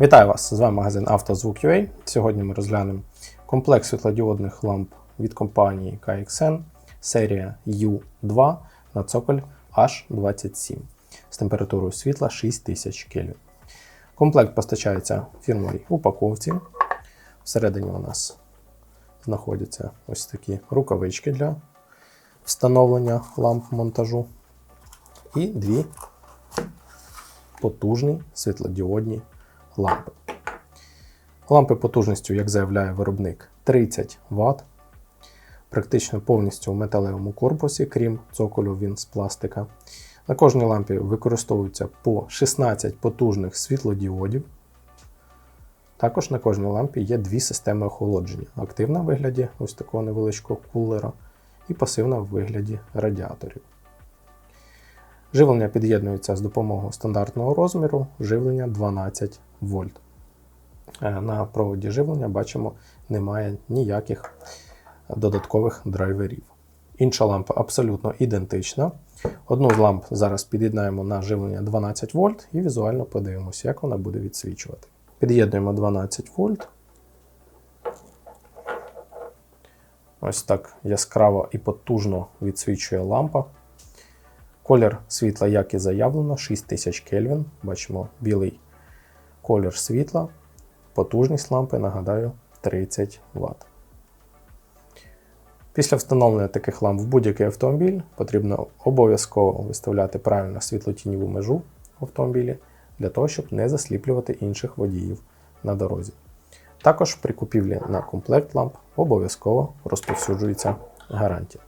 Вітаю вас! З вами магазин «Автозвук.UA». Сьогодні ми розглянемо комплект світлодіодних ламп від компанії KXN серія U2 на цоколь H27 з температурою світла 6000 Кельвін. Комплект постачається фірмовій упаковці. Всередині у нас знаходяться ось такі рукавички для встановлення ламп монтажу і дві потужні світлодіодні лампи. Лампи потужністю, як заявляє виробник, 30 Вт. Практично повністю в металевому корпусі, крім цоколю він з пластика. На кожній лампі використовується по 16 потужних світлодіодів. Також на кожній лампі є дві системи охолодження: активна в вигляді ось такого невеличкого кулера і пасивна в вигляді радіаторів. Живлення під'єднується з допомогою стандартного розміру, живлення 12 вольт. Е, На проводі живлення бачимо, немає ніяких додаткових драйверів. Інша лампа абсолютно ідентична. Одну з ламп зараз під'єднаємо на живлення 12 вольт і візуально подивимося, як вона буде відсвічувати. Під'єднуємо 12 вольт. Ось так яскраво і потужно відсвічує лампа. Колір світла, як і заявлено, 6000 Кельвін. Бачимо білий колір світла. Потужність лампи, нагадаю, 30 Вт. Після встановлення таких ламп в будь-який автомобіль потрібно обов'язково виставляти правильно світлотіньову межу в автомобілі для того, щоб не засліплювати інших водіїв на дорозі. Також при купівлі на комплект ламп обов'язково розповсюджується гарантія.